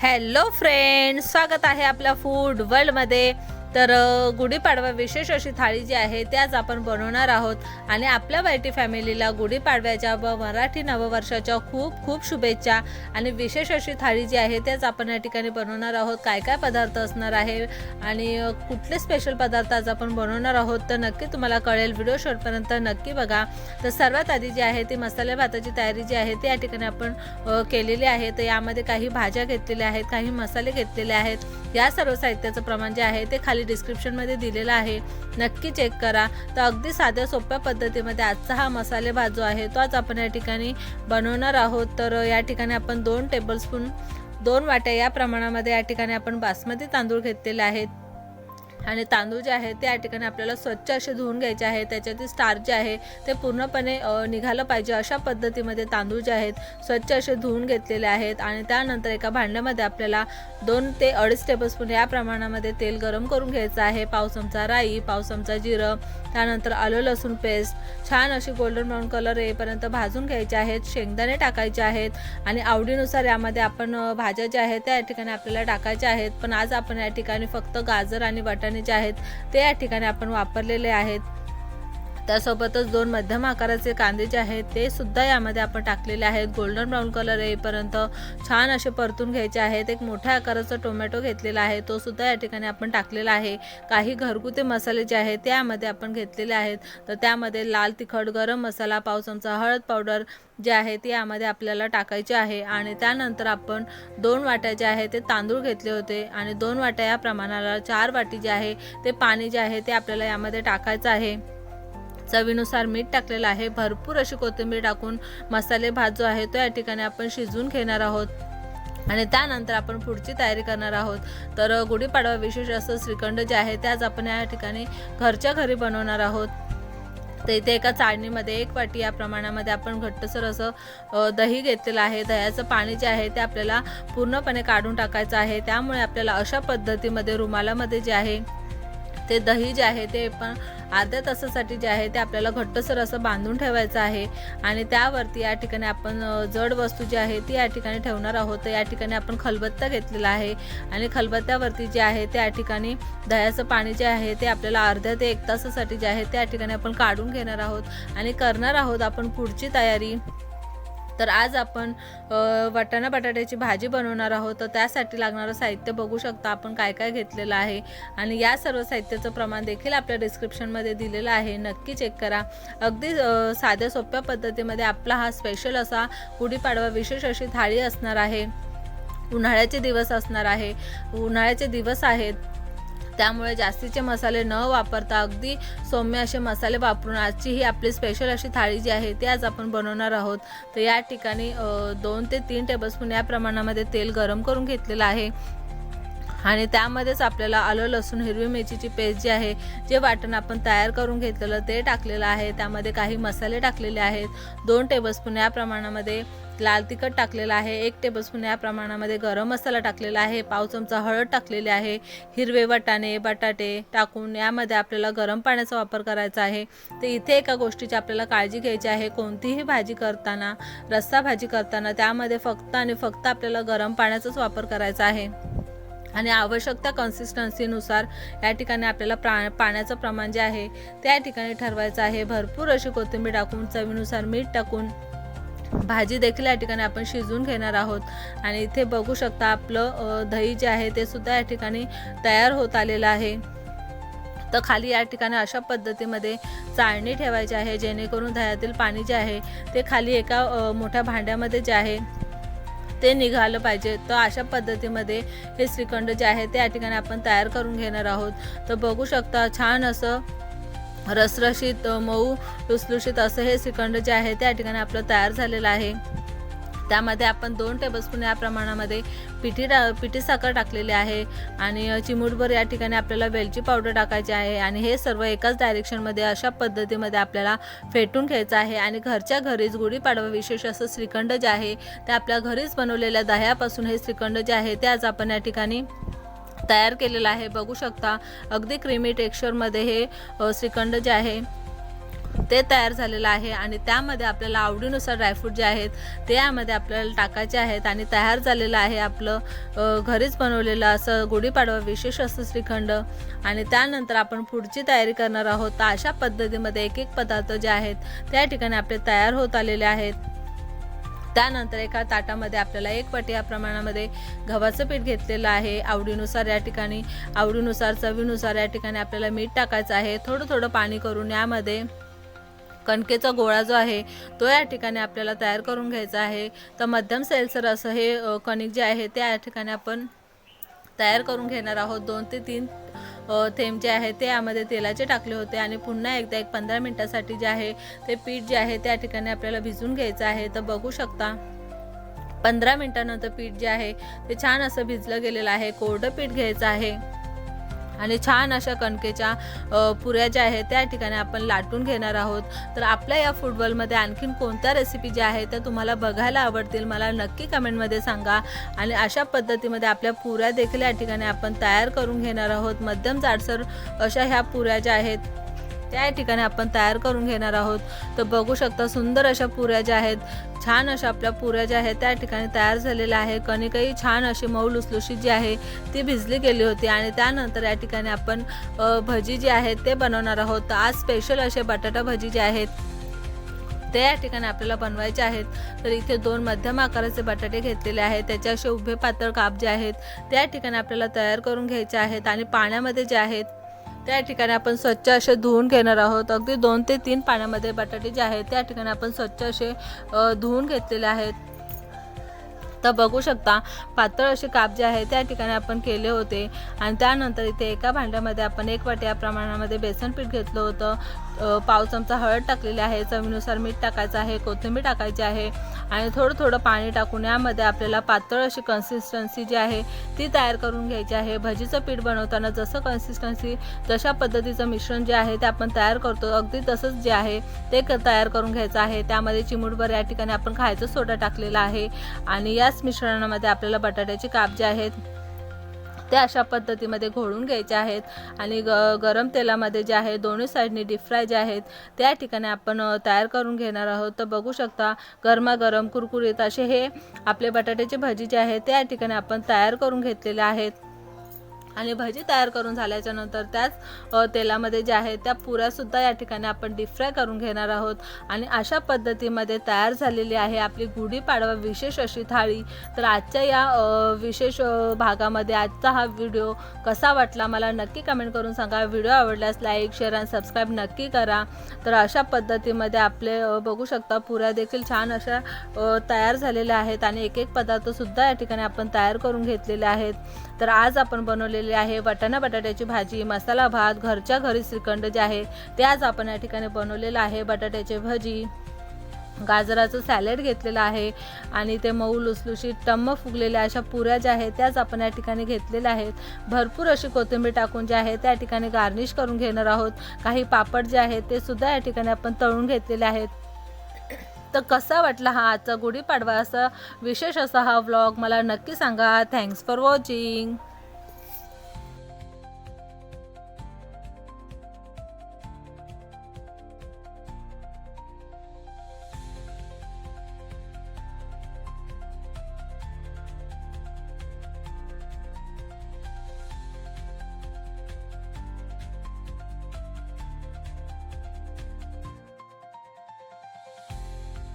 Hello friend स्वागत आहे आपल्या फूड वर्ल्डमध्ये तर गुढीपाडवा विशेष अशी थाळी जी आहे त्याच आपण बनवणार आहोत. आणि आपल्या वायटी फॅमिलीला गुढीपाडव्याच्या व मराठी नववर्षाच्या खूप खूप शुभेच्छा. आणि विशेष अशी थाळी जी आहे त्याच आपण या ठिकाणी बनवणार आहोत. काय काय पदार्थ असणार आहे? आणि कुठले स्पेशल पदार्थ आज आपण बनवणार आहोत? तर नक्की तुम्हाला कळेल. व्हिडिओ शेवटपर्यंत नक्की बघा. तर सर्वात आधी जी आहे ती मसाले भाताची तयारी जी आहे ती या ठिकाणी आपण केलेली आहे. तर यामध्ये काही भाज्या घेतलेल्या आहेत काही मसाले घेतलेले आहेत. या सर्व साहित्याचं प्रमाण जे आहे ते खाली डिस्क्रिप्शनमध्ये दिलेलं आहे. नक्की चेक करा. तर अगदी साध्या सोप्या पद्धतीमध्ये आजचा हा मसाले भात जो आहे. तोच आपण या ठिकाणी बनवणार आहोत. तर या ठिकाणी आपण दोन टेबलस्पून दोन वाट्या या प्रमाणामध्ये या ठिकाणी आपण बासमती तांदूळ घेतलेले आहेत. आणि तांदूळ जे आहे त्या ठिकाणी आपल्याला स्वच्छ असे धुवून घ्यायचे आहे त्याच्यातील स्टार जे आहे ते पूर्णपणे निघालं पाहिजे अशा पद्धतीमध्ये तांदूळ जे आहेत स्वच्छ असे धुवून घेतलेले आहेत आणि त्यानंतर एका भांड्यामध्ये आपल्याला दोन ते अडीच टेबलस्पून या प्रमाणामध्ये तेल गरम करून घ्यायचं आहे. पाव चमचा राई पाव चमचा जिरं त्यानंतर आलं लसूण पेस्ट छान अशी गोल्डन ब्राऊन कलर येईपर्यंत भाजून घ्यायचे आहेत शेंगदाणे टाकायचे आहेत आणि आवडीनुसार यामध्ये आपण भाज्या ज्या आहेत त्या ठिकाणी आपल्याला टाकायच्या आहेत. पण आज आपण या ठिकाणी फक्त गाजर आणि वाटाणे जे आहेत ते या ठिकाणी आपण वापरलेले आहेत. त्यासोबतच दोन मध्यम आकाराचे कांदे जे आहेत ते सुद्धा यामध्ये आपण टाकलेले आहेत. गोल्डन ब्राऊन कलर येईपर्यंत छान असे परतून घ्यायचे आहेत. एक मोठ्या आकाराचा टोमॅटो घेतलेला आहे तो सुद्धा या ठिकाणी आपण टाकलेला आहे. काही घरगुती मसाले जे आहेत त्यामध्ये आपण घेतलेले आहेत. तर त्यामध्ये लाल तिखट गरम मसाला पाव चमचा हळद पावडर जे आहे ते यामध्ये आपल्याला टाकायचे आहे. आणि त्यानंतर आपण दोन वाट्या जे आहे ते तांदूळ घेतले होते. आणि दोन वाट्या या प्रमाणाला चार वाटी जे आहे ते पाणी जे आहे ते आपल्याला यामध्ये टाकायचं आहे. चवीनुसार मीठ टाकलेलं आहे. भरपूर अशी कोथिंबीर टाकून मसाले भात जो आहे तो या ठिकाणी आपण शिजवून घेणार आहोत. आणि त्यानंतर आपण पुढची तयारी करणार आहोत. तर गुढीपाडवा विशेष असं श्रीखंड जे आहे ते आज आपण या ठिकाणी घरच्या घरी बनवणार आहोत. तर इथे एका चाळणीमध्ये एक वाटी या प्रमाणामध्ये आपण घट्टसर असं दही घेतलेलं आहे. दह्याचं पाणी जे आहे ते आपल्याला पूर्णपणे काढून टाकायचं आहे. त्यामुळे आपल्याला अशा पद्धतीमध्ये रुमालामध्ये जे आहे ते दही जे आहे ते पण अर्ध्या तासासाठी जे आहे ते आपल्याला घट्टसर असं बांधून ठेवायचं आहे. आणि त्यावरती या ठिकाणी आपण जड वस्तू जी आहे ती या ठिकाणी ठेवणार आहोत. तर या ठिकाणी आपण खलबत्ता घेतलेला आहे. आणि खलबत्त्यावरती जे आहे त्या ठिकाणी दह्याचं पाणी जे आहे ते आपल्याला अर्ध्या ते एक तासासाठी जे आहे त्या ठिकाणी आपण काढून घेणार आहोत. आणि करणार आहोत आपण पुढची तयारी. तर आज आपण वाटाणा बटाट्याची भाजी बनवणार आहोत. तर त्यासाठी लागणारं साहित्य बघू शकता आपण काय काय घेतलेलं आहे. आणि या सर्व साहित्याचं प्रमाण देखील आपल्या डिस्क्रिप्शनमध्ये दिलेलं आहे. नक्की चेक करा. अगदी साध्या सोप्या पद्धतीमध्ये आपला हा स्पेशल असा गुढीपाडवा विशेष अशी थाळी असणार आहे. उन्हाळ्याचे दिवस असणार आहे. उन्हाळ्याचे दिवस आहेत. त्यामुळे जास्तीचे मसाले न वापरता अगदी सौम्य असे मसाले वापरून आजची ही आपली स्पेशल अशी थाळी जी आहे ती आज आपण बनवणार आहोत. तर या ठिकाणी दोन ते तीन टेबलस्पून या प्रमाणामध्ये तेल गरम करून घेतलेलं आहे. आणि त्यामध्येच आपल्याला आलं लसूण हिरवी मिरचीची पेस्ट जी आहे जे वाटण आपण तयार करून घेतलेलं ते टाकलेलं आहे. त्यामध्ये काही मसाले टाकलेले आहेत. दोन टेबलस्पून या प्रमाणामध्ये लाल तिखट टाकलेलं आहे एक टेबलस्पून या प्रमाणामध्ये गरम मसाला टाकलेला आहे पाव चमचा हळद टाकलेली आहे हिरवे वाटाणे बटाटे टाकून यामध्ये आपल्याला गरम पाण्याचा वापर करायचा आहे. तर इथे एका गोष्टीची आपल्याला काळजी घ्यायची आहे कोणतीही भाजी करताना रस्सा भाजी करताना त्यामध्ये फक्त आणि फक्त आपल्याला गरम पाण्याचाच वापर करायचा आहे. आणि आवश्यकता कन्सिस्टन्सीनुसार या ठिकाणी आपल्याला प्रा पाण्याचं प्रमाण जे आहे त्या ठिकाणी ठरवायचं आहे. भरपूर अशी कोथिंबीर टाकून चवीनुसार मीठ टाकून भाजी देखील या ठिकाणी आपण शिजवून घेणार आहोत. आणि इथे बघू शकता आपलं दही जे आहे ते सुद्धा या ठिकाणी तयार होत आलेलं आहे. तर खाली या ठिकाणी अशा पद्धतीमध्ये चाळणी ठेवायची आहे जेणेकरून दह्यातील पाणी जे आहे ते खाली एका मोठ्या भांड्यामध्ये जे आहे ते निघालं पाहिजे. तर अशा पद्धतीमध्ये हे श्रीखंड जे आहे ते या ठिकाणी आपण तयार करून घेणार आहोत. तर बघू शकता छान असं रसरशीत मऊ लुसलुशीत असं हे श्रीखंड जे आहे त्या ठिकाणी आपलं तयार झालेलं आहे. त्यामध्ये आपण दोन टेबलस्पून या प्रमाणामध्ये पिठी टा पिठी साखर टाकलेली आहे आणि चिमूटभर या ठिकाणी आपल्याला वेलची पावडर टाकायची आहे आणि हे सर्व एकाच डायरेक्शनमध्ये अशा पद्धतीमध्ये आपल्याला फेटून घ्यायचं आहे आणि घरच्या घरीच गुढीपाडवा विशेष असं श्रीखंड जे आहे ते आपल्या घरीच बनवलेल्या दह्यापासून हे श्रीखंड जे आहे ते आज आपण या ठिकाणी तयार केलेलं आहे. बघू शकता अगदी क्रीमी टेक्स्चरमध्ये हे श्रीखंड जे आहे ते तयार झालेलं आहे आणि त्यामध्ये आपल्याला आवडीनुसार ड्रायफ्रूट जे आहेत ते यामध्ये आपल्याला टाकायचे आहेत आणि तयार झालेलं आहे आपलं घरीच बनवलेलं असं गुढीपाडवा विशेष असं श्रीखंड. आणि त्यानंतर आपण पुढची तयारी करणार आहोत. तर अशा पद्धतीमध्ये एक एक पदार्थ जे आहेत त्या ठिकाणी आपले तयार होत आलेले आहेत. त्यानंतर एका ताटामध्ये आपल्याला एक पटी या प्रमाणामध्ये गव्हाचं पीठ घेतलेलं आहे. आवडीनुसार या ठिकाणी आवडीनुसार चवीनुसार या ठिकाणी आपल्याला मीठ टाकायचं आहे. थोडं थोडं पाणी करून यामध्ये कणकेचा गोळा जो आहे तो या ठिकाणी आपल्याला तयार करून घ्यायचा आहे. तर मध्यम सेल्सर असं हे कणिक जे आहे ते या ठिकाणी आपण तयार करून घेणार आहोत. दोन ते तीन थेंब जे आहे ते यामध्ये तेलाचे टाकले होते आणि पुन्हा एकदा एक पंधरा मिनटासाठी जे आहे ते पीठ जे आहे त्या ठिकाणी आपल्याला भिजून घ्यायचं आहे. तर बघू शकता पंधरा मिनटानंतर पीठ जे आहे ते छान असं भिजलं गेलेलं आहे. कोरडं पीठ घ्यायचं आहे. आणि छान अशा कणकेच्या पुऱ्या ज्या आहेत त्या ठिकाणी आपण लाटून घेणार आहोत. तर आपल्या या फुटबॉलमध्ये आणखीन कोणत्या रेसिपी ज्या आहेत त्या तुम्हाला बघायला आवडतील मला नक्की कमेंटमध्ये सांगा. आणि अशा पद्धतीमध्ये आपल्या पुऱ्या देखील या ठिकाणी आपण तयार करून घेणार आहोत. मध्यम जाडसर अशा ह्या पुऱ्या ज्या आहेत त्या या ठिकाणी आपण तयार करून घेणार आहोत. तर बघू शकता सुंदर अशा पुऱ्या ज्या आहेत छान अशा आपल्या पुऱ्या ज्या आहेत त्या ठिकाणी तयार झालेल्या आहे कणिकही छान अशी मऊ लुसलुशी जी आहे ती भिजली गेली होती. आणि त्यानंतर या ठिकाणी आपण भजी जी आहेत ते बनवणार आहोत. तर आज स्पेशल असे बटाटा भजी जे आहेत ते या ठिकाणी आपल्याला बनवायचे आहेत. तर इथे दोन मध्यम आकाराचे बटाटे घेतलेले आहेत. त्याचे असे उभे पातळ काप जे आहेत त्या ठिकाणी आपल्याला तयार करून घ्यायचे आहेत. आणि पाण्यामध्ये जे आहेत त्या ठिकाणी आपण स्वच्छ असे धुवून घेणार आहोत. अगदी दोन ते तीन पाण्यामध्ये बटाटे जे आहेत त्या ठिकाणी आपण स्वच्छ असे धुवून घेतलेले आहेत. तर बघू शकता पातळ असे काप जे आहे त्या ठिकाणी आपण केले होते. आणि त्यानंतर इथे एका भांड्यामध्ये आपण एक वाटी या प्रमाणामध्ये बेसन पीठ घेतलं होतं. पाव चमचा हळद टाकलेली आहे. चवीनुसार मीठ टाकायचं आहे. कोथिंबीर टाकायची आहे. आणि थोडं थोडं पाणी टाकून यामध्ये आपल्याला पातळ अशी कन्सिस्टन्सी जी आहे ती तयार करून घ्यायची आहे. भजीचं पीठ बनवताना जसं कन्सिस्टन्सी जशा पद्धतीचं मिश्रण जे आहे ते आपण तयार करतो. अगदी तसंच जे आहे ते क तयार करून घ्यायचं आहे. त्यामध्ये चिमुटभर या ठिकाणी आपण खायचं सोडा टाकलेला आहे. आणि याच मिश्रणामध्ये आपल्याला बटाट्याचे काप जे आहेत ते अशा पद्धतीमध्ये घोळून घ्यायचे आहेत. आणि ग गरम तेलामध्ये जे आहे दोन्ही साईडनी डीप फ्राय जे आहेत त्या ठिकाणी आपण तयार करून घेणार आहोत. तर बघू शकता गरमागरम कुरकुरीत असे हे आपले बटाट्याची भजी जे आहे त्या ठिकाणी आपण तयार करून घेतलेले आहेत. आणि भजी तयार करून झाल्याच्यानंतर त्याच तेलामध्ये जे आहे त्या पुऱ्यासुद्धा या ठिकाणी आपण डीप फ्राय करून घेणार आहोत. आणि अशा पद्धतीमध्ये तयार झालेली आहे आपली गुढीपाडवा विशेष अशी थाळी. तर आजच्या या विशेष भागामध्ये आजचा हा व्हिडिओ कसा वाटला मला नक्की कमेंट करून सांगा. व्हिडिओ आवडल्यास लाईक शेअर आणि सबस्क्राईब नक्की करा. तर अशा पद्धतीमध्ये आपले बघू शकता पुऱ्या देखील छान अशा तयार झालेल्या आहेत. आणि एक एक पदार्थसुद्धा या ठिकाणी आपण तयार करून घेतलेले आहेत. तर आज आपण बनवलेले आहे वाटाणा बटाट्याची भाजी मसाला भात घरच्या घरी श्रीखंड जे आहे ते आज आपण या ठिकाणी बनवलेलं आहे. बटाट्याची भजी गाजराचं सॅलेड घेतलेलं आहे आणि ते मऊ लुसलुशी टम्म फुगलेल्या अशा पुऱ्या ज्या आहेत त्याच आपण या ठिकाणी घेतलेल्या आहेत. भरपूर अशी कोथिंबीर टाकून जे आहे त्या ठिकाणी गार्निश करून घेणार आहोत. काही पापड जे आहेत ते सुद्धा या ठिकाणी आपण तळून घेतलेले आहेत. तर कसा वाटला हा आजचा गुढीपाडवा? असा विशेष असा हा व्लॉग मला नक्की सांगा. Thanks for watching